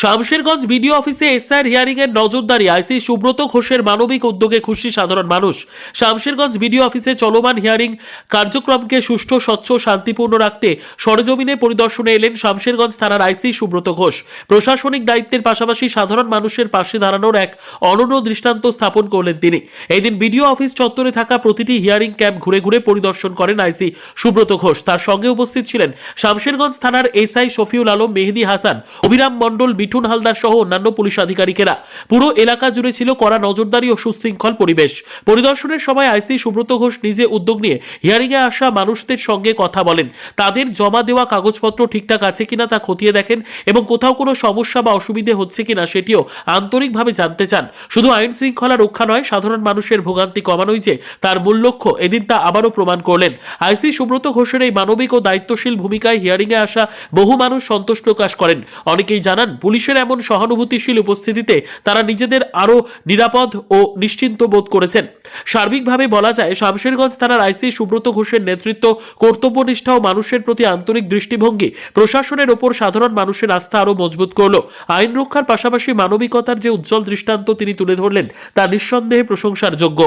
Shamsherganj BDO অফিসে SR hearing এর নজরদারি, আইসি সুব্রত ঘোষের মানবিক উদ্যোগে খুশি সাধারণ মানুষ। শামশেরগঞ্জ বিডিও অফিসে চলমান হিয়ারিং কার্যক্রমকে সুষ্ঠু, স্বচ্ছ, শান্তিপূর্ণ রাখতে সরেজমিনে পরিদর্শনে এলেন শামশেরগঞ্জ থানার আইসি সুব্রত ঘোষ। প্রশাসনিক দায়িত্বের পাশাপাশি সাধারণ মানুষের পাশে দাঁড়ানোর এক অনন্য দৃষ্টান্ত স্থাপন করলেন তিনি। এদিন বিডিও অফিস চত্বরে থাকা প্রতিটি হিয়ারিং ক্যাম্প ঘুরে ঘুরে পরিদর্শন করেন আইসি সুব্রত ঘোষ। তার সঙ্গে উপস্থিত ছিলেন শামশেরগঞ্জ থানার এসআই শফিউল আলম, মেহেদি হাসান, অভিরাম মণ্ডল মিঠুন হালদার সহ অন্যান্য পুলিশ আধিকারিকেরা। পুরো এলাকা জুড়ে ছিল কড়া নজরদারি ও সুশৃঙ্খল পরিবেশ। পরিদর্শনের সময় আইসি সুব্রত ঘোষ নিজে উদ্যোগ নিয়ে হিয়ারিংয়ে আসা মানুষদের সঙ্গে কথা বলেন। তাদের জমা দেওয়া কাগজপত্র ঠিকঠাক আছে কিনা তা খতিয়ে দেখেন এবং কোথাও কোনো সমস্যা বা অসুবিধে হচ্ছে কিনা সেটিও আন্তরিকভাবে জানতে চান। শুধু আইন শৃঙ্খলা রক্ষা নয়, সাধারণ মানুষের ভোগান্তি কমানোই যে তার মূল লক্ষ্য, এদিন তা আবারও প্রমাণ করলেন। আইসি সুব্রত ঘোষের এই মানবিক ও দায়িত্বশীল ভূমিকায় হিয়ারিংয়ে আসা বহু মানুষ সন্তোষ প্রকাশ করেন। অনেকেই জানান পুলিশের এমন সহানুভূতিশীল উপস্থিতিতে তারা নিজেদের আরও নিরাপদ ও নিশ্চিন্ত বোধ করেছেন। সার্বিকভাবে বলা যায়, শামশেরগঞ্জ থানার আইসি সুব্রত ঘোষের নেতৃত্ব কর্তব্যনিষ্ঠা ও মানুষের প্রতি আন্তরিক দৃষ্টিভঙ্গি প্রশাসনের ওপর সাধারণ মানুষের আস্থা আরও মজবুত করল। আইন রক্ষার পাশাপাশি মানবিকতার যে উজ্জ্বল দৃষ্টান্ত তিনি তুলে ধরলেন, তা নিঃসন্দেহে প্রশংসার যোগ্য